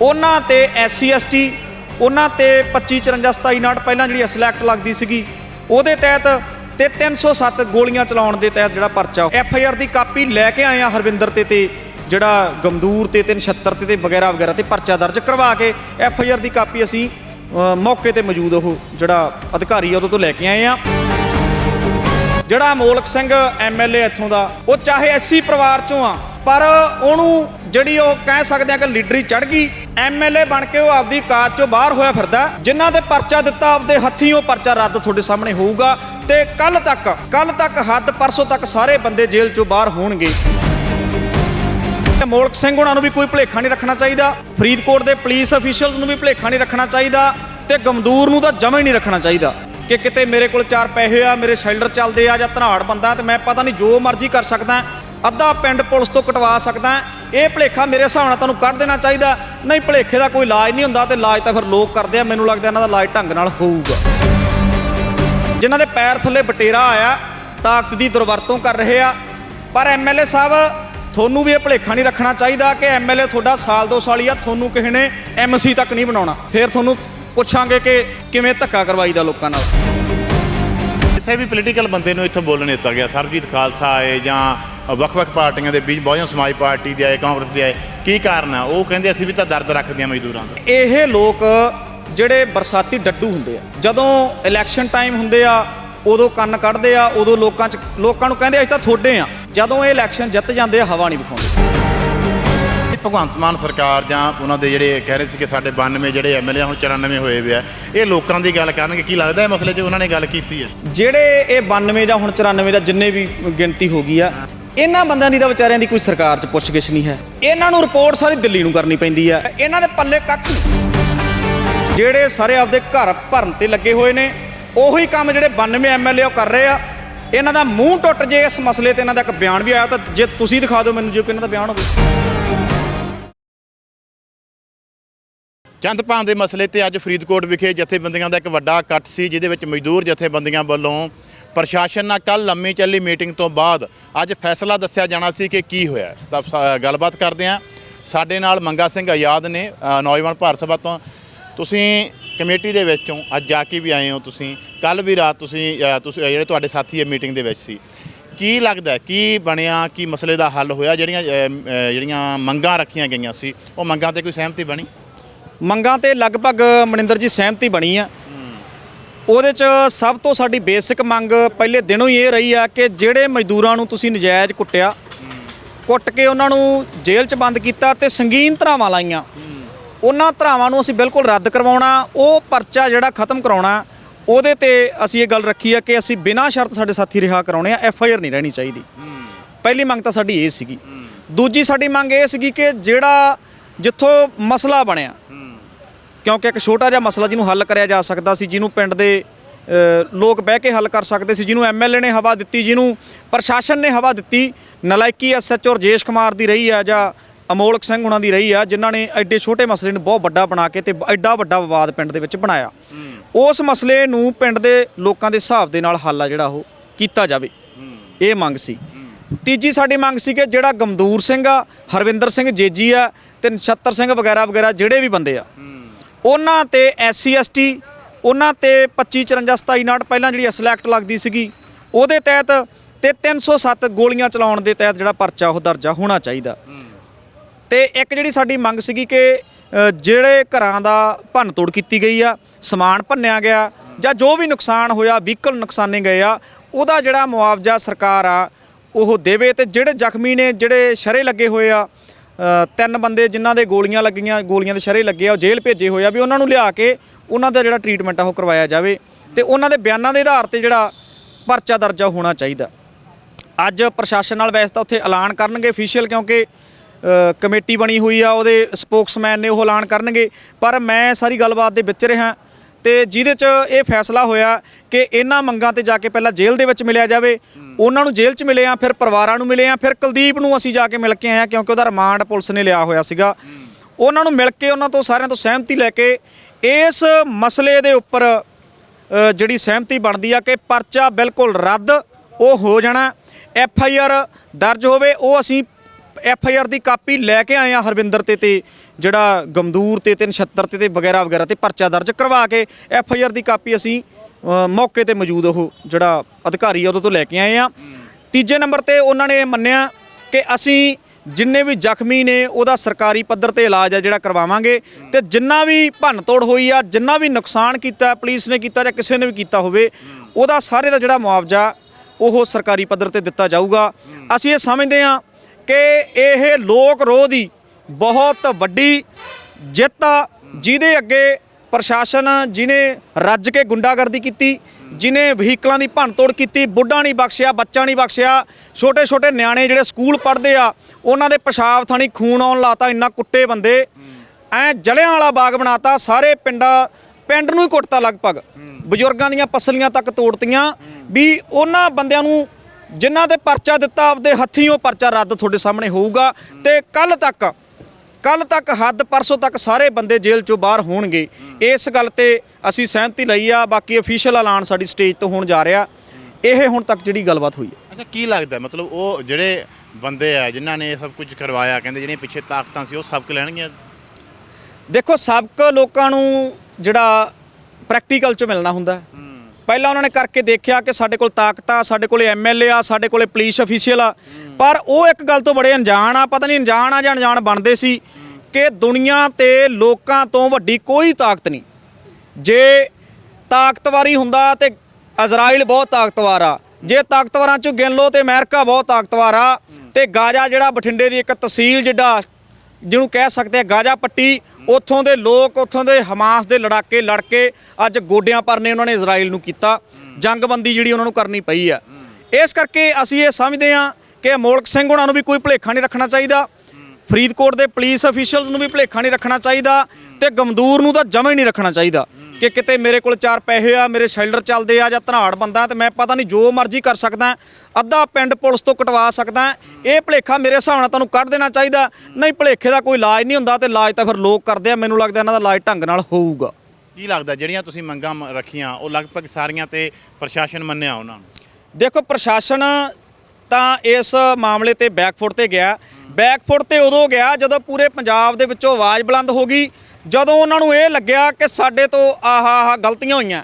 ਉਹਨਾਂ ਤੇ SC ST ਉਹਨਾਂ ਤੇ 25 54 27 ਨਾਟ ਪਹਿਲਾਂ ਜਿਹੜੀ ਅਸਲ ਐਕਟ ਲੱਗਦੀ ਸੀਗੀ, ਉਹਦੇ ਤਹਿਤ ਤੇ 307 ਗੋਲੀਆਂ ਚਲਾਉਣ ਦੇ ਤਹਿਤ ਜਿਹੜਾ ਪਰਚਾ ਐਫ ਆਈ ਆਰ ਦੀ ਕਾਪੀ ਲੈ ਕੇ ਆਏ ਆ ਹਰਵਿੰਦਰ ਤੇ ਤੇ ਜਿਹੜਾ ਗਮਦੂਰ ਤੇ 376 ਤੇ ਤੇ ਵਗੈਰਾ ਵਗੈਰਾ ਤੇ ਪਰਚਾ ਦਰਜ ਕਰਵਾ ਕੇ ਐਫ ਆਈ ਆਰ ਦੀ ਕਾਪੀ ਅਸੀਂ ਮੌਕੇ ਤੇ ਮੌਜੂਦ ਉਹ ਜਿਹੜਾ ਅਧਿਕਾਰੀ ਆ, ਉਹਦੇ ਤੋਂ ਲੈ ਕੇ ਆਏ ਆ। ਜਿਹੜਾ ਅਮੋਲਕ ਸਿੰਘ ਐਮਐਲਏ ਇੱਥੋਂ ਦਾ, ਉਹ ਚਾਹੇ ਐਸਸੀ ਪਰਿਵਾਰ ਚੋਂ ਆ ਪਰ ਉਹਨੂੰ ਜਿਹੜੀ ਉਹ ਕਹਿ ਸਕਦੇ ਆ ਕਿ ਲੀਡਰੀ ਚੜ ਗਈ ਐਮਐਲਏ ਬਣ ਕੇ ਉਹ ਆਪਦੀ ਕਾਜ ਚੋਂ ਬਾਹਰ ਹੋਇਆ ਫਿਰਦਾ, ਜਿਨ੍ਹਾਂ ਦੇ ਪਰਚਾ ਦਿੱਤਾ, ਆਪਦੇ ਹੱਥੀਂ ਉਹ ਪਰਚਾ ਰੱਦ ਤੁਹਾਡੇ ਸਾਹਮਣੇ ਹੋਊਗਾ ਤੇ ਕੱਲ ਤੱਕ ਕੱਲ ਤੱਕ ਹੱਦ ਪਰਸੋਂ ਤੱਕ ਸਾਰੇ ਬੰਦੇ ਜੇਲ੍ਹ ਚੋਂ ਬਾਹਰ ਹੋਣਗੇ। ਮੋਲਕ ਸਿੰਘ ਉਹਨਾਂ ਨੂੰ ਵੀ ਕੋਈ ਭੁਲੇਖਾ ਨਹੀਂ ਰੱਖਣਾ ਚਾਹੀਦਾ, ਫਰੀਦਕੋਟ ਦੇ ਪੁਲਿਸ ਅਫੀਸ਼ੀਅਲਸ ਨੂੰ ਵੀ ਭੁਲੇਖਾ ਨਹੀਂ ਰੱਖਣਾ ਚਾਹੀਦਾ ਤੇ ਗਮਦੂਰ ਨੂੰ ਤਾਂ ਜਮਾ ਹੀ ਨਹੀਂ ਰੱਖਣਾ ਚਾਹੀਦਾ ਕਿ ਕਿਤੇ ਮੇਰੇ ਕੋਲ ਚਾਰ ਪੈਸੇ ਆ, ਮੇਰੇ ਸ਼ੈਲਡਰ ਚੱਲਦੇ ਆ ਜਾਂ ਧਨਾੜ ਬੰਦਾ ਤੇ ਮੈਂ ਪਤਾ ਨਹੀਂ ਜੋ ਮਰਜ਼ੀ ਕਰ ਸਕਦਾ। ਅੱਧਾ ਪਿੰਡ ਪੁਲਿਸ ਤੋਂ ਕਟਵਾ ਸਕਦਾ ਇਹ ਭਲੇਖਾ ਮੇਰੇ ਹਿਸਾਬ ਨਾਲ ਤੁਹਾਨੂੰ ਕੱਢ ਦੇਣਾ ਚਾਹੀਦਾ। ਨਹੀਂ, ਭੁਲੇਖੇ ਦਾ ਕੋਈ ਇਲਾਜ ਨਹੀਂ ਹੁੰਦਾ ਤੇ ਇਲਾਜ ਤਾਂ ਫਿਰ ਲੋਕ ਕਰਦੇ ਆ। ਮੈਨੂੰ ਲੱਗਦਾ ਇਹਨਾਂ ਦਾ ਇਲਾਜ ਢੰਗ ਨਾਲ ਹੋਊਗਾ। ਜਿਨ੍ਹਾਂ ਦੇ ਪੈਰ ਥੱਲੇ ਬਟੇਰਾ ਆਇਆ, ਤਾਕਤ ਦੀ ਦੁਰਵਰਤੋਂ ਕਰ ਰਹੇ ਆ। ਪਰ ਐਮਐਲਏ ਸਾਹਿਬ, ਤੁਹਾਨੂੰ ਵੀ ਇਹ ਭੁਲੇਖਾ ਨਹੀਂ ਰੱਖਣਾ ਚਾਹੀਦਾ ਕਿ ਐਮਐਲਏ ਤੁਹਾਡਾ ਸਾਲ ਦੋ ਸਾਲ ਹੀ ਆ, ਤੁਹਾਨੂੰ ਕਿਸੇ ਨੇ ਐਮਸੀ ਤੱਕ ਨਹੀਂ ਬਣਾਉਣਾ। ਫਿਰ ਤੁਹਾਨੂੰ ਪੁੱਛਾਂਗੇ ਕਿ ਕਿਵੇਂ ਧੱਕਾ ਕਰਵਾਈਦਾ ਲੋਕਾਂ ਨਾਲ। ਕਿਸੇ ਵੀ ਪੋਲੀਟੀਕਲ ਬੰਦੇ ਨੂੰ ਇੱਥੋਂ ਬੋਲਣ ਦਿੱਤਾ ਗਿਆ। ਸਰਬਜੀਤ ਖਾਲਸਾ ਆਏ ਜਾਂ ਵੱਖ-ਵੱਖ ਪਾਰਟੀਆਂ ਦੇ ਵਿੱਚ ਬਹੁਜਨ ਸਮਾਜ ਪਾਰਟੀ ਦੇ ਆਏ, ਕਾਂਗਰਸ ਦੇ ਆਏ, ਕੀ ਕਾਰਨ ਆ? ਉਹ ਕਹਿੰਦੇ, ਅਸੀਂ ਵੀ ਤਾਂ ਦਰਦ ਰੱਖਦੇ ਹਾਂ ਮਜ਼ਦੂਰਾਂ ਦਾ। ਇਹ ਲੋਕ ਜਿਹੜੇ ਬਰਸਾਤੀ ਡੱਡੂ ਹੁੰਦੇ ਆ, ਜਦੋਂ ਇਲੈਕਸ਼ਨ ਟਾਈਮ ਹੁੰਦੇ ਆ, ਉਦੋਂ ਕੰਨ ਕੱਢਦੇ ਆ, ਉਦੋਂ ਲੋਕਾਂ 'ਚ, ਲੋਕਾਂ ਨੂੰ ਕਹਿੰਦੇ, ਅਸੀਂ ਤਾਂ ਥੋੜੇ ਆ। ਜਦੋਂ ਇਹ ਇਲੈਕਸ਼ਨ ਜਿੱਤ ਜਾਂਦੇ ਆ, ਹਵਾ ਨਹੀਂ ਵਿਖਾਉਂਦੇ। ਭਗਵੰਤ ਮਾਨ ਸਰਕਾਰ ਜਾਂ ਉਹਨਾਂ ਦੇ ਜਿਹੜੇ ਕਹਿ ਰਹੇ ਸੀ ਕਿ ਸਾਡੇ 92 ਜਿਹੜੇ ਐਮਐਲਏ ਹੁਣ 94 ਹੋਏ ਵੇ ਆ, ਇਹ ਲੋਕਾਂ ਦੀ ਗੱਲ ਕਰਨਗੇ, ਕੀ ਲੱਗਦਾ ਇਹ ਮਸਲੇ 'ਚ ਉਹਨਾਂ ਨੇ ਗੱਲ ਕੀਤੀ ਹੈ? ਜਿਹੜੇ ਇਹ 92 ਜਾਂ ਹੁਣ 94 ਜਾਂ ਜਿੰਨੇ ਵੀ ਗਿਣਤੀ ਹੋ ਗਈ ਆ, ਇਹਨਾਂ ਬੰਦਿਆਂ ਦੀ ਤਾਂ ਵਿਚਾਰਿਆਂ ਦੀ ਕੋਈ ਸਰਕਾਰ 'ਚ ਪੁੱਛਗਿੱਛ ਨਹੀਂ ਹੈ। ਇਹਨਾਂ ਨੂੰ ਰਿਪੋਰਟ ਸਾਰੀ ਦਿੱਲੀ ਨੂੰ ਕਰਨੀ ਪੈਂਦੀ ਆ। ਇਹਨਾਂ ਦੇ ਪੱਲੇ ਕੱਖ ਜਿਹੜੇ ਸਾਰੇ ਆਪਦੇ ਘਰ ਭਰਨ ਤੇ ਲੱਗੇ ਹੋਏ ਨੇ, ਉਹੀ ਕੰਮ ਜਿਹੜੇ 92 ਐਮਐਲਏ ਉਹ ਕਰ ਰਹੇ ਆ। ਇਹਨਾਂ ਦਾ ਮੂੰਹ ਟੁੱਟ ਜੇ ਇਸ ਮਸਲੇ ਤੇ ਇਹਨਾਂ ਦਾ ਇੱਕ ਬਿਆਨ ਵੀ ਆਇਆ ਤਾਂ ਜੇ ਤੁਸੀਂ ਦਿਖਾ ਦਿਓ ਮੈਨੂੰ, ਜੇ ਕੋਈ ਇਹਨਾਂ ਦਾ ਬਿਆਨ ਹੋਵੇ। ਚੰਦ ਚੰਦਪਾਂ ਦੇ ਮਸਲੇ ਤੇ ਅੱਜ ਫਰੀਦਕੋਟ ਵਿਖੇ ਜਥੇਬੰਦੀਆਂ ਦਾ ਇੱਕ ਵੱਡਾ ਇਕੱਠ ਸੀ, ਜਿਹਦੇ ਵਿੱਚ ਮਜ਼ਦੂਰ ਜਥੇਬੰਦੀਆਂ ਵੱਲੋਂ ਪ੍ਰਸ਼ਾਸਨ ਨਾਲ ਕੱਲ ਲੰਮੀ ਚੱਲੀ ਮੀਟਿੰਗ ਤੋਂ ਬਾਅਦ ਅੱਜ ਫੈਸਲਾ ਦੱਸਿਆ ਜਾਣਾ ਸੀ ਕਿ ਕੀ ਹੋਇਆ ਤਾਂ ਸ- ਗੱਲਬਾਤ ਕਰਦੇ ਹਾਂ। ਸਾਡੇ ਨਾਲ ਮੰਗਾ ਸਿੰਘ ਆਜ਼ਾਦ ਨੇ ਨੌਜਵਾਨ ਭਾਰਤ ਸਭਾ ਤੋਂ। ਤੁਸੀਂ ਕਮੇਟੀ ਦੇ ਵਿੱਚੋਂ ਅੱਜ ਜਾ ਕੇ ਵੀ ਆਏ ਹੋ ਤੁਸੀਂ। ਕੱਲ ਵੀ ਰਾਤ ਤੁਸੀਂ ਤੁਸੀਂ ਜਿਹੜੇ ਤੁਹਾਡੇ ਸਾਥੀ ਇਹ ਮੀਟਿੰਗ ਦੇ ਵਿੱਚ ਸੀ। ਕੀ ਲੱਗਦਾ ਕੀ ਬਣਿਆ, ਕੀ ਮਸਲੇ ਦਾ ਹੱਲ ਹੋਇਆ? ਜਿਹੜੀਆਂ ਜਿਹੜੀਆਂ ਮੰਗਾਂ ਰੱਖੀਆਂ ਗਈਆਂ ਸੀ, ਉਹ ਮੰਗਾਂ ਤੇ ਕੋਈ ਸਹਿਮਤੀ ਬਣੀ? ਮੰਗਾਂ ਤੇ ਲਗਭਗ ਮਨਿੰਦਰ ਜੀ ਸਹਿਮਤੀ ਬਣੀ ਆ। ਉਹਦੇ ਚ ਸਭ ਤੋਂ ਸਾਡੀ ਬੇਸਿਕ ਮੰਗ ਪਹਿਲੇ ਦਿਨੋਂ ਹੀ ਇਹ ਰਹੀ ਆ ਕਿ ਜਿਹੜੇ ਮਜ਼ਦੂਰਾਂ ਨੂੰ ਤੁਸੀਂ ਨਜਾਇਜ਼ ਕੁੱਟਿਆ, ਕੁੱਟ ਕੇ ਉਹਨਾਂ ਨੂੰ ਜੇਲ੍ਹ 'ਚ ਬੰਦ ਕੀਤਾ ਤੇ ਸੰਗੀਨ ਧਰਾਵਾਂ ਲਾਈਆਂ। ਉਹਨਾਂ ਧਰਾਵਾਂ ਨੂੰ ਅਸੀਂ ਬਿਲਕੁਲ ਰੱਦ ਕਰਵਾਉਣਾ, ਉਹ ਪਰਚਾ ਜਿਹੜਾ ਖਤਮ ਕਰਾਉਣਾ, ਉਹਦੇ ਤੇ ਅਸੀਂ ਇਹ ਗੱਲ ਰੱਖੀ ਆ ਕਿ ਅਸੀਂ ਬਿਨਾਂ ਸ਼ਰਤ ਸਾਡੇ ਸਾਥੀ ਰਿਹਾ ਕਰਾਉਣੇ ਆ, ਐਫ ਆਈ ਆਰ ਨਹੀਂ ਰਹਿਣੀ ਚਾਹੀਦੀ। ਪਹਿਲੀ ਮੰਗ ਤਾਂ ਸਾਡੀ ਇਹ ਸੀਗੀ। ਦੂਜੀ ਸਾਡੀ ਮੰਗ ਇਹ ਸੀਗੀ ਕਿ ਜਿਹੜਾ ਜਿੱਥੋਂ ਮਸਲਾ ਬਣਿਆ ਕਿਉਂਕਿ ਇੱਕ ਛੋਟਾ ਜਿਹਾ ਮਸਲਾ ਜਿਹਨੂੰ ਹੱਲ ਕਰਿਆ ਜਾ ਸਕਦਾ ਸੀ ਜਿਹਨੂੰ ਪਿੰਡ ਦੇ ਲੋਕ ਬਹਿ ਕੇ ਹੱਲ ਕਰ ਸਕਦੇ ਸੀ ਜਿਹਨੂੰ ਐਮਐਲਏ ਨੇ ਹਵਾ ਦਿੱਤੀ ਜਿਹਨੂੰ ਪ੍ਰਸ਼ਾਸਨ ਨੇ ਹਵਾ ਦਿੱਤੀ। ਨਲਾਇਕੀ ਐਸਐਚਓ ਰਜੇਸ਼ ਕੁਮਾਰ ਦੀ ਰਹੀ ਆ ਜਾਂ ਅਮੋਲਕ ਸਿੰਘ ਉਹਨਾਂ ਦੀ ਰਹੀ ਆ ਜਿਨ੍ਹਾਂ ਨੇ ਐਡੇ ਛੋਟੇ ਮਸਲੇ ਨੂੰ ਬਹੁਤ ਵੱਡਾ ਬਣਾ ਕੇ ਤੇ ਐਡਾ ਵੱਡਾ ਵਿਵਾਦ ਪਿੰਡ ਦੇ ਵਿੱਚ ਬਣਾਇਆ। ਉਸ ਮਸਲੇ ਨੂੰ ਪਿੰਡ ਦੇ ਲੋਕਾਂ ਦੇ ਹਿਸਾਬ ਦੇ ਨਾਲ ਹੱਲ ਆ ਜਿਹੜਾ ਉਹ ਕੀਤਾ ਜਾਵੇ। ਇਹ ਮੰਗ ਸੀ। ਤੀਜੀ ਸਾਡੀ ਮੰਗ ਸੀ ਕਿ ਜਿਹੜਾ ਗਮਦੂਰ ਸਿੰਘ ਆ ਹਰਵਿੰਦਰ ਸਿੰਘ ਜੇਜੀ ਆ ਤੇ ਨਛੱਤਰ ਸਿੰਘ ਵਗੈਰਾ ਵਗੈਰਾ ਜਿਹੜੇ ਵੀ ਬੰਦੇ ਆ ਉਹਨਾਂ ਤੇ ਐਸਸੀ ਐਸਟੀ ਉਹਨਾਂ ਤੇ 25 54 27 ਨਾਟ ਪਹਿਲਾਂ ਜਿਹੜੀ ਅਸਲ ਲੱਗਦੀ ਸੀਗੀ, ਉਹਦੇ ਤਹਿਤ ਤੇ 307 ਗੋਲੀਆਂ ਚਲਾਉਣ ਦੇ ਤਹਿਤ ਜਿਹੜਾ ਪਰਚਾ ਉਹ ਦਰਜਾ ਹੋਣਾ ਚਾਹੀਦਾ। ਤੇ ਇੱਕ ਜਿਹੜੀ ਸਾਡੀ ਮੰਗ ਸੀਗੀ ਕਿ ਜਿਹੜੇ ਘਰਾਂ ਦਾ ਭੰਨ ਤੋੜ ਕੀਤੀ ਗਈ ਆ, ਸਮਾਨ ਭੰਨਿਆ ਗਿਆ, ਜਾਂ ਜੋ ਵੀ ਨੁਕਸਾਨ ਹੋਇਆ ਵਹੀਕਲ ਨੁਕਸਾਨੇ ਗਏ ਆ, ਉਹਦਾ ਜਿਹੜਾ ਮੁਆਵਜ਼ਾ ਸਰਕਾਰ ਆ, ਉਹ ਦੇਵੇ ਤੇ ਜਿਹੜੇ ਜ਼ਖਮੀ ਨੇ, ਜਿਹੜੇ ਸ਼ਰੇ ਲੱਗੇ ਹੋਏ ਆ ਤਿੰਨ ਬੰਦੇ ਜਿਨ੍ਹਾਂ ਦੇ ਗੋਲੀਆਂ ਲੱਗੀਆਂ, ਗੋਲੀਆਂ ਦੇ ਸ਼ਰੇ ਲੱਗੇ ਆ, ਉਹ ਜੇਲ੍ਹ ਭੇਜੇ ਹੋਏ ਆ ਵੀ ਉਹਨਾਂ ਨੂੰ ਲਿਆ ਕੇ ਉਹਨਾਂ ਦਾ ਜਿਹੜਾ ਟ੍ਰੀਟਮੈਂਟ ਆ ਉਹ ਕਰਵਾਇਆ ਜਾਵੇ ਤੇ ਉਹਨਾਂ ਦੇ ਬਿਆਨਾਂ ਦੇ ਆਧਾਰ ਤੇ ਜਿਹੜਾ ਪਰਚਾ ਦਰਜਾ ਹੋਣਾ ਚਾਹੀਦਾ। ਅੱਜ ਪ੍ਰਸ਼ਾਸਨ ਨਾਲ ਵੈਸੇ ਤਾਂ ਉੱਥੇ ਐਲਾਨ ਕਰਨਗੇ ਅਫੀਸ਼ੀਅਲ ਕਿਉਂਕਿ ਕਮੇਟੀ ਬਣੀ ਹੋਈ ਆ, ਉਹਦੇ ਸਪੋਕਸਮੈਨ ਨੇ ਉਹ ਐਲਾਨ ਕਰਨਗੇ, ਪਰ ਮੈਂ ਸਾਰੀ ਗੱਲਬਾਤ ਦੇ ਵਿੱਚ ਰਿਹਾ। ਤੇ ਜਿਹਦੇ 'ਚ ਇਹ ਫੈਸਲਾ ਹੋਇਆ ਕਿ ਇਹਨਾਂ ਮੰਗਾਂ ਤੇ ਜਾ ਕੇ ਪਹਿਲਾਂ ਜੇਲ੍ਹ ਦੇ ਵਿੱਚ ਮਿਲਿਆ ਜਾਵੇ। ਉਹਨਾਂ ਨੂੰ ਜੇਲ੍ਹ 'ਚ ਮਿਲੇ ਆ, ਫਿਰ ਪਰਿਵਾਰਾਂ ਨੂੰ ਮਿਲੇ ਆ, ਫਿਰ ਕੁਲਦੀਪ ਨੂੰ ਅਸੀਂ ਜਾ ਕੇ ਮਿਲ ਕੇ ਆਏ ਆ ਕਿਉਂਕਿ ਉਹਦਾ ਰਿਮਾਂਡ ਪੁਲਿਸ ਨੇ ਲਿਆ ਹੋਇਆ ਸੀਗਾ। ਉਹਨਾਂ ਨੂੰ ਮਿਲ ਕੇ ਉਹਨਾਂ ਤੋਂ ਸਾਰਿਆਂ ਤੋਂ ਸਹਿਮਤੀ ਲੈ ਕੇ ਇਸ ਮਸਲੇ ਦੇ ਉੱਪਰ ਜਿਹੜੀ ਸਹਿਮਤੀ ਬਣਦੀ ਆ ਕਿ ਪਰਚਾ ਬਿਲਕੁਲ ਰੱਦ, ਉਹ ਹੋ ਜਾਣਾ। ਐਫ ਆਈ ਆਰ ਦਰਜ ਹੋਵੇ, ਉਹ ਅਸੀਂ ਐਫ ਆਈ ਆਰ ਦੀ ਕਾਪੀ ਲੈ ਕੇ ਆਏ ਆ ਹਰਵਿੰਦਰ ਤੇ ਤੇ ਜਿਹੜਾ ਗਮਦੂਰ ਤੇ 376 ਤੇ ਤੇ ਵਗੈਰਾ ਵਗੈਰਾ ਤੇ ਪਰਚਾ ਦਰਜ ਕਰਵਾ ਕੇ ਐਫ ਆਈ ਆਰ ਦੀ ਕਾਪੀ ਅਸੀਂ ਅ, ਮੌਕੇ ਤੇ ਮੌਜੂਦ ਉਹ ਜਿਹੜਾ ਅਧਿਕਾਰੀ ਆ ਉਹਦੇ ਤੋਂ ਲੈ ਕੇ ਆਏ ਆ। ਤੀਜੇ ਨੰਬਰ ਤੇ ਉਹਨਾਂ ਨੇ ਇਹ ਮੰਨਿਆ ਕਿ ਅਸੀਂ ਜਿੰਨੇ ਵੀ ਜ਼ਖਮੀ ਨੇ ਉਹਦਾ ਸਰਕਾਰੀ ਪੱਧਰ ਤੇ ਇਲਾਜ ਆ ਜਿਹੜਾ ਕਰਵਾਵਾਂਗੇ ਤੇ ਜਿੰਨਾ ਵੀ ਭੰਨ ਤੋੜ ਹੋਈ ਆ ਜਿੰਨਾ ਵੀ ਨੁਕਸਾਨ ਕੀਤਾ ਪੁਲਿਸ ਨੇ ਕੀਤਾ ਜਾਂ ਕਿਸੇ ਨੇ ਵੀ ਕੀਤਾ ਹੋਵੇ ਉਹਦਾ ਸਾਰੇ ਦਾ ਜਿਹੜਾ ਮੁਆਵਜ਼ਾ ਉਹ ਸਰਕਾਰੀ ਪੱਧਰ ਤੇ ਦਿੱਤਾ ਜਾਊਗਾ। ਅਸੀਂ ਇਹ ਸਮਝਦੇ ਹਾਂ ਕਿ ਇਹ ਲੋਕ ਰੋਹ ਦੀ ਬਹੁਤ ਵੱਡੀ ਜਿੱਤ ਆ ਜਿਹਦੇ ਅੱਗੇ ਪ੍ਰਸ਼ਾਸਨ ਜਿਨੇ ਰੱਜ ਕੇ ਗੁੰਡਾਗਰਦੀ ਕੀਤੀ ਜਿਨੇ ਵਹੀਕਲਾਂ ਦੀ ਭੰਨਤੋੜ ਕੀਤੀ, ਬੁੱਢਾ ਨਹੀਂ ਬਖਸ਼ਿਆ ਬੱਚਾ ਨਹੀਂ ਬਖਸ਼ਿਆ ਛੋਟੇ ਛੋਟੇ ਨਿਆਣੇ ਜਿਹੜੇ ਸਕੂਲ ਪੜ੍ਹਦੇ ਆ, ਉਹਨਾਂ ਦੇ ਪਿਸ਼ਾਬ ਥਾਣੀ ਖੂਨ ਆਉਣ ਲਾਤਾ, ਇੰਨਾ ਕੁੱਟੇ ਬੰਦੇ। ਐ ਜਲਿਆਂ ਵਾਲਾ ਬਾਗ ਬਣਾਤਾ, ਸਾਰੇ ਪਿੰਡਾਂ, ਪਿੰਡ ਨੂੰ ਹੀ ਕੁੱਟਤਾ ਲਗਭਗ। ਬਜ਼ੁਰਗਾਂ ਦੀਆਂ ਪਸਲੀਆਂ ਤੱਕ ਤੋੜਤੀਆਂ, ਵੀ ਉਹਨਾਂ ਬੰਦਿਆਂ ਨੂੰ ਜਿਨ੍ਹਾਂ ਤੇ ਪਰਚਾ ਦਿੱਤਾ, ਆਪਦੇ ਹੱਥੀਂ ਉਹ ਪਰਚਾ ਰੱਦ ਤੁਹਾਡੇ ਸਾਹਮਣੇ ਹੋਊਗਾ ਤੇ ਕੱਲ ਤੱਕ ਕੱਲ ਤੱਕ ਹੱਦ ਪਰਸੋਂ ਤੱਕ ਸਾਰੇ ਬੰਦੇ ਜੇਲ੍ਹ ਚੋਂ ਬਾਹਰ ਹੋਣਗੇ। ਇਸ ਗੱਲ ਤੇ ਅਸੀਂ ਸਹਿਮਤੀ ਲਈ ਆ ਬਾਕੀ ਅਫੀਸ਼ੀਅਲ ਐਲਾਨ ਸਾਡੀ ਸਟੇਜ ਤੋਂ ਹੋਣ ਜਾ ਰਿਹਾ। ਇਹ ਹੁਣ ਤੱਕ ਜਿਹੜੀ ਗੱਲਬਾਤ ਹੋਈ ਹੈ। ਅੱਛਾ ਕੀ ਲੱਗਦਾ? ਮਤਲਬ ਉਹ ਜਿਹੜੇ ਬੰਦੇ ਆ ਜਿਨ੍ਹਾਂ ਨੇ ਇਹ ਸਭ ਕੁਝ ਕਰਵਾਇਆ ਕਹਿੰਦੇ ਜਿਹੜੀਆਂ ਪਿੱਛੇ ਤਾਕਤਾਂ ਸੀ ਉਹ ਸਬਕ ਲੈਣਗੀਆਂ? ਦੇਖੋ ਸਬਕ ਲੋਕਾਂ ਨੂੰ ਜਿਹੜਾ ਪ੍ਰੈਕਟੀਕਲ ਚ ਮਿਲਣਾ ਹੁੰਦਾ। ਪਹਿਲਾਂ ਉਹਨਾਂ ਨੇ ਕਰਕੇ ਦੇਖਿਆ ਕਿ ਸਾਡੇ ਕੋਲ ਤਾਕਤ ਆ ਸਾਡੇ ਕੋਲੇ ਐਮਐਲਏ ਆ ਸਾਡੇ ਕੋਲੇ ਪੁਲਿਸ ਅਫੀਸ਼ੀਅਲ ਆ। ਪਰ ਉਹ ਇੱਕ ਗੱਲ ਤੋਂ ਬੜੇ ਅਣਜਾਣ ਆ ਪਤਾ ਨਹੀਂ ਅਣਜਾਣ ਆ ਜਾਂ ਅਣਜਾਣ ਬਣਦੇ ਸੀ। ਕਿ ਦੁਨੀਆ ਤੇ ਲੋਕਾਂ ਤੋਂ ਵੱਡੀ ਕੋਈ ਤਾਕਤ ਨਹੀਂ। ਜੇ ਤਾਕਤਵਾਰੀ ਹੁੰਦਾ ਤੇ ਇਜ਼ਰਾਈਲ ਬਹੁਤ ਤਾਕਤਵਾਰ ਆ। ਜੇ ਤਾਕਤਵਰਾਂ ਚੋਂ ਗਿਣ ਲਓ ਤੇ ਅਮਰੀਕਾ ਬਹੁਤ ਤਾਕਤਵਾਰ ਆ ਤੇ ਗਾਜ਼ਾ ਜਿਹੜਾ ਬਠਿੰਡੇ ਦੀ ਇੱਕ ਤਹਿਸੀਲ ਜਿੱਡਾ, ਜਿਹਨੂੰ ਕਹਿ ਸਕਦੇ ਆ ਗਾਜ਼ਾ ਪੱਟੀ, ਉੱਥੋਂ ਦੇ ਲੋਕ, ਉੱਥੋਂ ਦੇ ਹਮਾਸ ਦੇ ਲੜਾਕੇ ਲੜ ਕੇ ਅੱਜ ਗੋਡਿਆਂ ਪਰ ਉਹਨਾਂ ਨੇ ਇਜ਼ਰਾਈਲ ਨੂੰ ਕੀਤਾ। ਜੰਗਬੰਦੀ ਜਿਹੜੀ ਉਹਨਾਂ ਨੂੰ ਕਰਨੀ ਪਈ ਆ। ਇਸ ਕਰਕੇ ਅਸੀਂ ਇਹ ਸਮਝਦੇ ਆ ਕਿ ਮੋਲਕ ਸਿੰਘ ਉਹਨਾਂ ਨੂੰ ਵੀ ਕੋਈ ਭੁਲੇਖਾ ਨਹੀਂ ਰੱਖਣਾ ਚਾਹੀਦਾ। ਫਰੀਦਕੋਟ ਦੇ ਪੁਲਿਸ ਅਫੀਸ਼ੀਅਲਸ ਨੂੰ ਵੀ ਭੁਲੇਖਾ ਨਹੀਂ ਰੱਖਣਾ ਚਾਹੀਦਾ ਤੇ ਗਮਦੂਰ ਨੂੰ ਤਾਂ ਜਮਾ ਹੀ ਨਹੀਂ ਰੱਖਣਾ ਚਾਹੀਦਾ ਕਿ ਕਿਤੇ ਮੇਰੇ ਕੋਲ ਚਾਰ ਪੈਸੇ ਆ ਮੇਰੇ ਸ਼ੈਲਡਰ ਚੱਲਦੇ ਆ ਜਾਂ ਧਨਾੜ ਬੰਦਾ ਤੇ ਮੈਂ ਪਤਾ ਨਹੀਂ ਜੋ ਮਰਜ਼ੀ ਕਰ ਸਕਦਾ ਅੱਧਾ ਪਿੰਡ ਪੁਲਿਸ ਤੋਂ ਕਟਵਾ ਸਕਦਾ ਇਹ ਭੁਲੇਖਾ ਮੇਰੇ ਹਿਸਾਬ ਨਾਲ ਤੁਹਾਨੂੰ ਕੱਢ ਦੇਣਾ ਚਾਹੀਦਾ। ਨਹੀਂ ਭੁਲੇਖੇ ਦਾ ਕੋਈ ਇਲਾਜ ਨਹੀਂ ਹੁੰਦਾ ਤੇ ਇਲਾਜ ਤਾਂ ਫਿਰ ਲੋਕ ਕਰਦੇ ਆ ਮੈਨੂੰ ਲੱਗਦਾ ਇਹਨਾਂ ਦਾ ਇਲਾਜ ਢੰਗ ਨਾਲ ਹੋਊਗਾ। ਕੀ ਲੱਗਦਾ ਜਿਹੜੀਆਂ ਤੁਸੀਂ ਮੰਗਾਂ ਰੱਖੀਆਂ ਉਹ ਲਗਭਗ ਸਾਰੀਆਂ ਤੇ ਪ੍ਰਸ਼ਾਸਨ ਮੰਨਿਆ ਉਹਨਾਂ ਨੂੰ? ਦੇਖੋ ਪ੍ਰਸ਼ਾਸਨ ਤਾਂ ਇਸ ਮਾਮਲੇ ਤੇ ਬੈਕਫੁੱਟ ਤੇ ਗਿਆ। ਬੈਕਫੁੱਟ ਤੇ ਉਦੋਂ ਗਿਆ ਜਦੋਂ ਪੂਰੇ ਪੰਜਾਬ ਦੇ ਵਿੱਚੋਂ ਆਵਾਜ਼ ਬੁਲੰਦ ਹੋ ਗਈ। ਜਦੋਂ ਉਹਨਾਂ ਨੂੰ ਇਹ ਲੱਗਿਆ ਕਿ ਸਾਡੇ ਤੋਂ ਆਹਾ ਆਹਾ ਗਲਤੀਆਂ ਹੋਈਆਂ।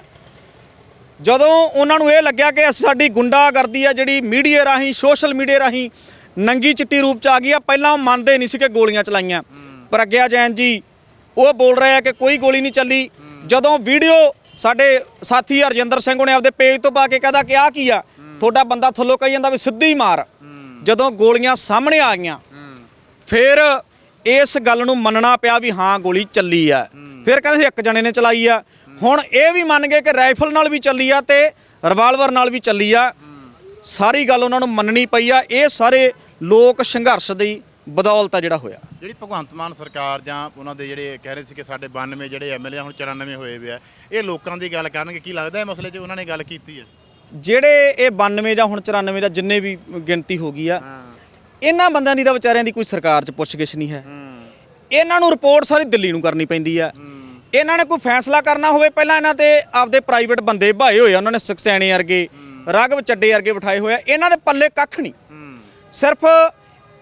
ਜਦੋਂ ਉਹਨਾਂ ਨੂੰ ਇਹ ਲੱਗਿਆ ਕਿ ਸਾਡੀ ਗੁੰਡਾਗਰਦੀ ਆ ਜਿਹੜੀ ਮੀਡੀਆ ਰਾਹੀਂ, ਸੋਸ਼ਲ ਮੀਡੀਆ ਰਾਹੀਂ ਨੰਗੀ ਚਿੱਟੀ ਰੂਪ ਚ ਆ ਗਈ ਆ, ਪਹਿਲਾਂ ਉਹ ਮੰਨਦੇ ਨਹੀਂ ਸੀ ਕਿ ਗੋਲੀਆਂ ਚਲਾਈਆਂ। ਪਰ ਪ੍ਰਗਿਆ ਜੈਨ ਜੀ, ਉਹ ਬੋਲ ਰਿਹਾ ਕਿ ਕੋਈ ਗੋਲੀ ਨਹੀਂ ਚੱਲੀ। ਜਦੋਂ ਵੀਡੀਓ ਸਾਡੇ ਸਾਥੀ ਹਰਜਿੰਦਰ ਸਿੰਘ ਉਹਨੇ ਆਪਦੇ ਪੇਜ ਤੋਂ ਪਾ ਕੇ ਕਹਦਾ ਕਿ ਆ ਕੀ ਆ? ਤੁਹਾਡਾ ਬੰਦਾ ਥੱਲੋਂ ਕਹੀ ਜਾਂਦਾ ਵੀ ਸਿੱਧੀ ਮਾਰ। ਜਦੋਂ ਗੋਲੀਆਂ ਸਾਹਮਣੇ ਆ ਗਈਆਂ ਫਿਰ ਇਸ ਗੱਲ ਨੂੰ ਮੰਨਣਾ ਪਿਆ ਵੀ ਹਾਂ ਗੋਲੀ ਚੱਲੀ ਆ। ਫਿਰ ਕਹਿੰਦੇ ਸੀ ਇੱਕ ਜਣੇ ਨੇ ਚਲਾਈ ਆ। ਹੁਣ ਇਹ ਵੀ ਮੰਨ ਗਏ ਕਿ ਰਾਈਫਲ ਨਾਲ ਵੀ ਚੱਲੀ ਆ ਤੇ ਰਿਵਾਲਵਰ ਨਾਲ ਵੀ ਚੱਲੀ ਆ। ਸਾਰੀ ਗੱਲ ਉਹਨਾਂ ਨੂੰ ਮੰਨਣੀ ਪਈ ਆ। ਇਹ ਸਾਰੇ ਲੋਕ ਸੰਘਰਸ਼ ਦੀ ਬਦੌਲਤ ਆ ਜਿਹੜਾ ਹੋਇਆ। ਜਿਹੜੀ ਭਗਵੰਤ ਮਾਨ ਸਰਕਾਰ ਜਾਂ ਉਹਨਾਂ ਦੇ ਜਿਹੜੇ ਕਹਿ ਰਹੇ ਸੀ ਕਿ ਸਾਡੇ 92 ਜਿਹੜੇ ਐਮਐਲਏ ਹੁਣ 94 ਹੋਏ ਵੇ ਆ। ਇਹ ਲੋਕਾਂ ਦੀ ਗੱਲ ਕਰਨਗੇ ਕੀ ਲੱਗਦਾ ਇਹ ਮਸਲੇ 'ਚ ਉਹਨਾਂ ਨੇ ਗੱਲ ਕੀਤੀ ਹੈ? ਜਿਹੜੇ ਇਹ 92 ਜਾਂ ਹੁਣ 94 ਦਾ ਜਿੰਨੇ ਵੀ ਗਿਣਤੀ ਹੋ ਗਈ ਆ ਇਹਨਾਂ ਬੰਦਿਆਂ ਦੀ ਤਾਂ ਵਿਚਾਰਿਆਂ ਦੀ ਕੋਈ ਸਰਕਾਰ 'ਚ ਪੁੱਛਗਿੱਛ ਨਹੀਂ ਹੈ। ਇਹਨਾਂ ਨੂੰ ਰਿਪੋਰਟ ਸਾਰੀ ਦਿੱਲੀ ਨੂੰ ਕਰਨੀ ਪੈਂਦੀ ਆ। ਇਹਨਾਂ ਨੇ ਕੋਈ ਫੈਸਲਾ ਕਰਨਾ ਹੋਵੇ, ਪਹਿਲਾਂ ਇਹਨਾਂ ਤੇ ਆਪਦੇ ਪ੍ਰਾਈਵੇਟ ਬੰਦੇ ਭਾਏ ਹੋਏ ਆ, ਉਹਨਾਂ ਨੇ ਸਕਸੈਣੇ ਵਰਗੇ, ਰਾਘਵ ਚੱਡੇ ਵਰਗੇ ਬਿਠਾਏ ਹੋਏ ਇਹਨਾਂ ਦੇ ਪੱਲੇ ਕੱਖ ਨਹੀਂ। ਸਿਰਫ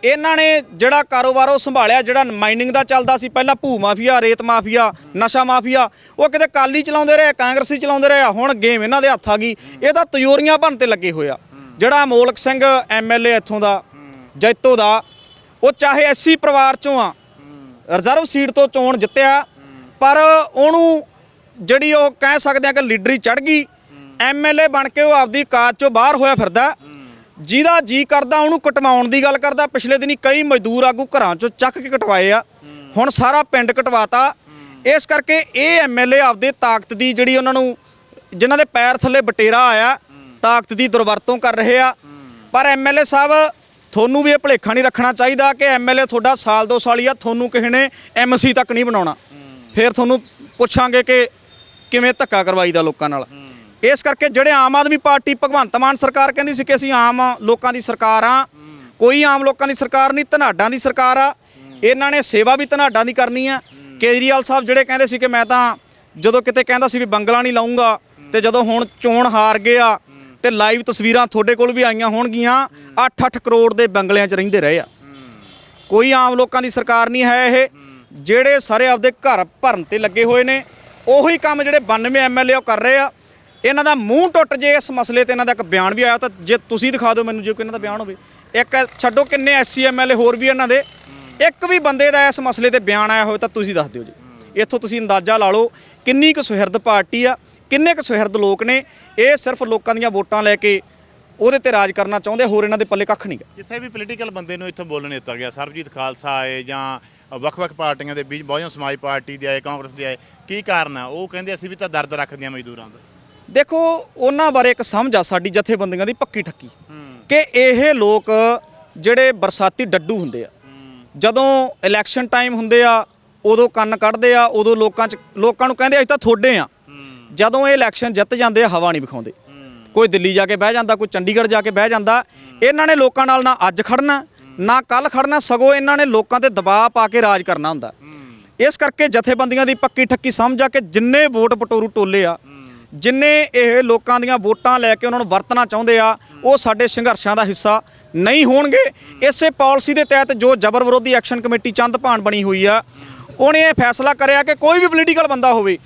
ਇਹਨਾਂ ਨੇ ਜਿਹੜਾ ਕਾਰੋਬਾਰ ਉਹ ਸੰਭਾਲਿਆ, ਜਿਹੜਾ ਮਾਈਨਿੰਗ ਦਾ ਚੱਲਦਾ ਸੀ, ਪਹਿਲਾਂ ਭੂ ਮਾਫੀਆ, ਰੇਤ ਮਾਫੀਆ, ਨਸ਼ਾ ਮਾਫੀਆ, ਉਹ ਕਿਤੇ ਕਾਲੀ ਚਲਾਉਂਦੇ ਰਹੇ, ਕਾਂਗਰਸੀ ਚਲਾਉਂਦੇ ਰਹੇ ਹੁਣ ਗੇਮ ਇਹਨਾਂ ਦੇ ਹੱਥ ਆ ਗਈ। ਇਹ ਤਾਂ ਤਯੋਰੀਆਂ ਬਣ ਤੇ ਲੱਗੇ ਹੋਇਆ ਜਿਹੜਾ ਅਮੋਲਕ ਸਿੰਘ ਐਮਐਲਏ ਇੱਥੋਂ ਦਾ ਜੈਤੋ ਦਾ ਉਹ ਚਾਹੇ ਐਸਸੀ ਪਰਿਵਾਰ ਚੋਂ ਆ ਰਿਜ਼ਰਵ ਸੀਟ ਤੋਂ ਚੋਣ ਜਿੱਤਿਆ ਪਰ ਉਹਨੂੰ ਜਿਹੜੀ ਉਹ ਕਹਿ ਸਕਦੇ ਆ ਕਿ ਲੀਡਰੀ ਚੜ ਗਈ ਐਮਐਲਏ ਬਣ ਕੇ ਉਹ ਆਪਦੀ ਕਾਜ ਚੋਂ ਬਾਹਰ ਹੋਇਆ ਫਿਰਦਾ। ਜਿਹਦਾ ਜੀ ਕਰਦਾ ਉਹਨੂੰ ਕਟਵਾਉਣ ਦੀ ਗੱਲ ਕਰਦਾ। ਪਿਛਲੇ ਦਿਨੀ ਕਈ ਮਜ਼ਦੂਰ ਆਗੂ ਘਰਾਂ ਚੋਂ ਚੱਕ ਕੇ ਕਟਵਾਏ ਆ। ਹੁਣ ਸਾਰਾ ਪਿੰਡ ਕਟਵਾਤਾ। ਇਸ ਕਰਕੇ ਇਹ ਐਮਐਲਏ ਆਪਦੇ ਤਾਕਤ ਦੀ ਜਿਹੜੀ ਉਹਨਾਂ ਨੂੰ ਜਿਨ੍ਹਾਂ ਦੇ ਪੈਰ ਥੱਲੇ ਬਟੇਰਾ ਆਇਆ ਤਾਕਤ ਦੀ ਦੁਰਵਰਤੋਂ ਕਰ ਰਹੇ ਆ। ਪਰ ਐਮਐਲਏ ਸਾਹਿਬ ਤੁਹਾਨੂੰ ਵੀ ਇਹ ਭੁਲੇਖਾ ਨਹੀਂ ਰੱਖਣਾ ਚਾਹੀਦਾ ਕਿ ਐਮਐਲਏ ਤੁਹਾਡਾ ਸਾਲ ਦੋ ਸਾਲ ਹੀ ਆ ਤੁਹਾਨੂੰ ਕਿਸੇ ਨੇ ਐਮਸੀ ਤੱਕ ਨਹੀਂ ਬਣਾਉਣਾ। ਫਿਰ ਤੁਹਾਨੂੰ ਪੁੱਛਾਂਗੇ ਕਿ ਕਿਵੇਂ ਧੱਕਾ ਕਰਵਾਈਦਾ ਲੋਕਾਂ ਨਾਲ। ਇਸ ਕਰਕੇ ਜਿਹੜੇ ਆਮ ਆਦਮੀ ਪਾਰਟੀ ਭਗਵੰਤ ਮਾਨ ਸਰਕਾਰ ਕਹਿੰਦੀ ਸੀ ਕਿ ਅਸੀਂ ਆਮ ਲੋਕਾਂ ਦੀ ਸਰਕਾਰ ਆ। ਕੋਈ ਆਮ ਲੋਕਾਂ ਦੀ ਸਰਕਾਰ ਨਹੀਂ ਧਨਾਡਾਂ ਦੀ ਸਰਕਾਰ ਆ। ਇਹਨਾਂ ਨੇ ਸੇਵਾ ਵੀ ਧਨਾਡਾਂ ਦੀ ਕਰਨੀ ਆ। ਕੇਜਰੀਵਾਲ ਸਾਹਿਬ ਜਿਹੜੇ ਕਹਿੰਦੇ ਸੀ ਕਿ ਮੈਂ ਤਾਂ ਜਦੋਂ ਕਿਤੇ ਕਹਿੰਦਾ ਸੀ ਵੀ ਬੰਗਲਾ ਨਹੀਂ ਲਾਉਂਗਾ ਤੇ ਜਦੋਂ ਹੁਣ ਚੋਣ ਹਾਰ ਗਿਆ ਤੇ ਲਾਈਵ ਤਸਵੀਰਾਂ ਤੁਹਾਡੇ ਕੋਲ ਵੀ ਆਈਆਂ ਹੋਣਗੀਆਂ। 8-8 ਕਰੋੜ ਦੇ ਬੰਗਲਿਆਂ 'ਚ ਰਹਿੰਦੇ ਰਹੇ ਆ। ਕੋਈ ਆਮ ਲੋਕਾਂ ਦੀ ਸਰਕਾਰ ਨਹੀਂ ਹੈ ਇਹ। ਜਿਹੜੇ ਸਾਰੇ ਆਪਦੇ ਘਰ ਭਰਨ ਤੇ ਲੱਗੇ ਹੋਏ ਨੇ, ਉਹੀ ਕੰਮ ਜਿਹੜੇ 92 ਐਮਐਲਏ ਉਹ ਕਰ ਰਹੇ ਆ। ਇਹਨਾਂ ਦਾ ਮੂੰਹ ਟੁੱਟ ਜੇ ਇਸ ਮਸਲੇ ਤੇ ਇਹਨਾਂ ਦਾ ਇੱਕ ਬਿਆਨ ਵੀ ਆਇਆ ਤਾਂ ਜੇ ਤੁਸੀਂ ਦਿਖਾ ਦਿਓ ਮੈਨੂੰ, ਜੇ ਕੋਈ ਇਹਨਾਂ ਦਾ ਬਿਆਨ ਹੋਵੇ। ਇੱਕ ਛੱਡੋ ਕਿੰਨੇ ਐਸਸੀ ਐਮਐਲਏ ਹੋਰ ਵੀ ਇਹਨਾਂ ਦੇ। ਇੱਕ ਵੀ ਬੰਦੇ ਦਾ ਇਸ ਮਸਲੇ ਤੇ ਬਿਆਨ ਆਇਆ ਹੋਵੇ ਤਾਂ ਤੁਸੀਂ ਦੱਸ ਦਿਓ ਜੀ। ਇੱਥੋਂ ਤੁਸੀਂ ਅੰਦਾਜ਼ਾ ਲਾ ਲਓ ਕਿੰਨੀ ਕੁ ਸੁਹਿਰਦ ਪਾਰਟੀ ਆ ਕਿੰਨੇ ਕੁ ਸੁਹਿਰਦ ਲੋਕ ਨੇ ਇਹ ਸਿਰਫ ਲੋਕਾਂ ਦੀਆਂ ਵੋਟਾਂ ਲੈ ਕੇ ਉਹਦੇ ਤੇ ਰਾਜ ਕਰਨਾ ਚਾਹੁੰਦੇ ਹੋਰ ਇਹਨਾਂ ਦੇ ਪੱਲੇ ਕੱਖ ਨਹੀਂ ਕਿਸੇ ਵੀ ਪੋਲੀਟੀਕਲ ਬੰਦੇ ਨੂੰ ਇੱਥੋਂ ਬੋਲਣ ਦਿੱਤਾ ਗਿਆ ਸਰਬਜੀਤ ਖਾਲਸਾ ਆਏ ਜਾਂ ਵੱਖ-ਵੱਖ ਪਾਰਟੀਆਂ ਦੇ ਵਿੱਚ ਬਹੁਜਨ ਸਮਾਜ ਪਾਰਟੀ ਦੇ ਆਏ ਕਾਂਗਰਸ ਦੇ ਆਏ ਕੀ ਕਾਰਨ ਆ? ਉਹ ਕਹਿੰਦੇ ਅਸੀਂ ਵੀ ਤਾਂ ਦਰਦ ਰੱਖਦੇ ਹਾਂ ਮਜ਼ਦੂਰਾਂ ਦਾ। ਦੇਖੋ ਉਹਨਾਂ ਬਾਰੇ ਇੱਕ ਸਮਝ ਆ ਸਾਡੀ ਜਥੇਬੰਦੀਆਂ ਦੀ ਪੱਕੀ ਠੱਕੀ। ਕਿ ਇਹ ਲੋਕ ਜਿਹੜੇ ਬਰਸਾਤੀ ਡੱਡੂ ਹੁੰਦੇ ਆ ਜਦੋਂ ਇਲੈਕਸ਼ਨ ਟਾਈਮ ਹੁੰਦੇ ਆ ਉਦੋਂ ਕੰਨ ਕੱਢਦੇ ਆ ਉਦੋਂ ਲੋਕਾਂ 'ਚ ਲੋਕਾਂ ਨੂੰ ਕਹਿੰਦੇ ਅਸੀਂ ਤਾਂ ਥੋੜੇ ਆ। ਜਦੋਂ ਇਹ ਇਲੈਕਸ਼ਨ ਜਿੱਤ ਜਾਂਦੇ ਆ, ਹਵਾ ਨਹੀਂ ਵਿਖਾਉਂਦੇ। ਕੋਈ ਦਿੱਲੀ ਜਾ ਕੇ ਬਹਿ ਜਾਂਦਾ, ਕੋਈ ਚੰਡੀਗੜ੍ਹ ਜਾ ਕੇ ਬਹਿ ਜਾਂਦਾ, ਇਹਨਾਂ ਨੇ ਲੋਕਾਂ ਨਾਲ ਨਾ ਅੱਜ ਖੜਨਾ, ਨਾ ਕੱਲ ਖੜਨਾ, ਸਗੋਂ ਇਹਨਾਂ ਨੇ ਲੋਕਾਂ ਤੇ ਦਬਾਅ ਪਾ ਕੇ ਰਾਜ ਕਰਨਾ ਹੁੰਦਾ। ਇਸ ਕਰਕੇ ਜਥੇਬੰਦੀਆਂ ਦੀ ਪੱਕੀ ਠੱਕੀ ਸਮਝ ਆ ਕਿ ਜਿੰਨੇ ਵੋਟ ਪਟੋਰੂ ਟੋਲੇ ਆ, ਜਿੰਨੇ ਇਹ ਲੋਕਾਂ ਦੀਆਂ ਵੋਟਾਂ ਲੈ ਕੇ ਉਹਨਾਂ ਨੂੰ ਵਰਤਣਾ ਚਾਹੁੰਦੇ ਆ, ਉਹ ਸਾਡੇ ਸੰਘਰਸ਼ਾਂ ਦਾ ਹਿੱਸਾ ਨਹੀਂ ਹੋਣਗੇ। ਇਸੇ ਪਾਲਿਸੀ ਦੇ ਤਹਿਤ ਜੋ ਜਬਰ ਵਿਰੋਧੀ ਐਕਸ਼ਨ ਕਮੇਟੀ ਚੰਦ ਚੰਦਪਾਨ ਬਣੀ ਹੋਈ ਆ, ਉਹਨੇ ਇਹ ਫੈਸਲਾ ਕਰਿਆ ਕਿ ਕੋਈ ਵੀ ਪੋਲੀਟੀਕਲ ਬੰਦਾ ਹੋਵੇ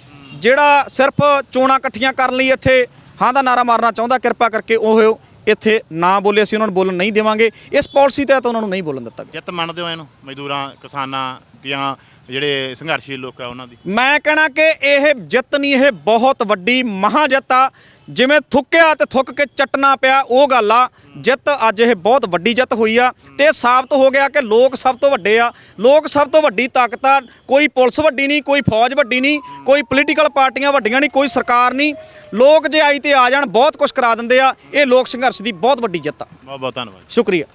ਜਿਹੜਾ ਸਿਰਫ ਚੋਣਾਂ ਇਕੱਠੀਆਂ ਕਰਨ ਲਈ ਇੱਥੇ ਹਾਂ ਦਾ ਨਾਰਾ ਮਾਰਨਾ ਚਾਹੁੰਦਾ ਕਿਰਪਾ ਕਰਕੇ ਉਹ ਇੱਥੇ ਨਾ ਬੋਲੇ ਅਸੀਂ ਉਹਨਾਂ ਨੂੰ ਬੋਲਣ ਨਹੀਂ ਦੇਵਾਂਗੇ। ਇਸ ਪਾਲਿਸੀ ਤਹਿਤ ਉਹਨਾਂ ਨੂੰ ਨਹੀਂ ਬੋਲਣ ਦਿੱਤਾ ਜਿੱਤ ਮੰਨਦੇ ਹੋ ਇਹਨੂੰ? ਮਜ਼ਦੂਰਾਂ ਕਿਸਾਨਾਂ ਦੀਆਂ ਜਿਹੜੇ ਸੰਘਰਸ਼ੀ ਲੋਕ ਆ ਉਹਨਾਂ ਦੀ? ਮੈਂ ਕਹਿਣਾ ਕਿ ਇਹ ਜਿੱਤ ਨਹੀਂ ਇਹ ਬਹੁਤ ਵੱਡੀ ਮਹਾ ਜਿੱਤ ਆ। ਜਿਵੇਂ ਥੁੱਕਿਆ ਤੇ ਥੁੱਕ ਕੇ ਚੱਟਣਾ ਪਿਆ ਉਹ ਗੱਲ ਆ। ਜਿੱਤ ਅੱਜ ਇਹ ਬਹੁਤ ਵੱਡੀ ਜਿੱਤ ਹੋਈ ਆ ਤੇ ਸਾਬਤ ਹੋ ਗਿਆ ਕਿ ਲੋਕ ਸਭ ਤੋਂ ਵੱਡੇ ਆ। ਲੋਕ ਸਭ ਤੋਂ ਵੱਡੀ ਤਾਕਤ ਆ। ਕੋਈ ਪੁਲਿਸ ਵੱਡੀ ਨਹੀਂ ਕੋਈ ਫੌਜ ਵੱਡੀ ਨਹੀਂ ਕੋਈ ਪੋਲੀਟੀਕਲ ਪਾਰਟੀਆਂ ਵੱਡੀਆਂ ਨਹੀਂ ਕੋਈ ਸਰਕਾਰ ਨਹੀਂ। ਲੋਕ ਜੇ ਆਈ ਤੇ ਆ ਜਾਣ ਬਹੁਤ ਕੁਝ ਕਰਾ ਦਿੰਦੇ ਆ। ਇਹ ਲੋਕ ਸੰਘਰਸ਼ ਦੀ ਬਹੁਤ ਵੱਡੀ ਜਿੱਤ ਆ। ਬਹੁਤ ਬਹੁਤ ਧੰਨਵਾਦ ਸ਼ੁਕਰੀਆ।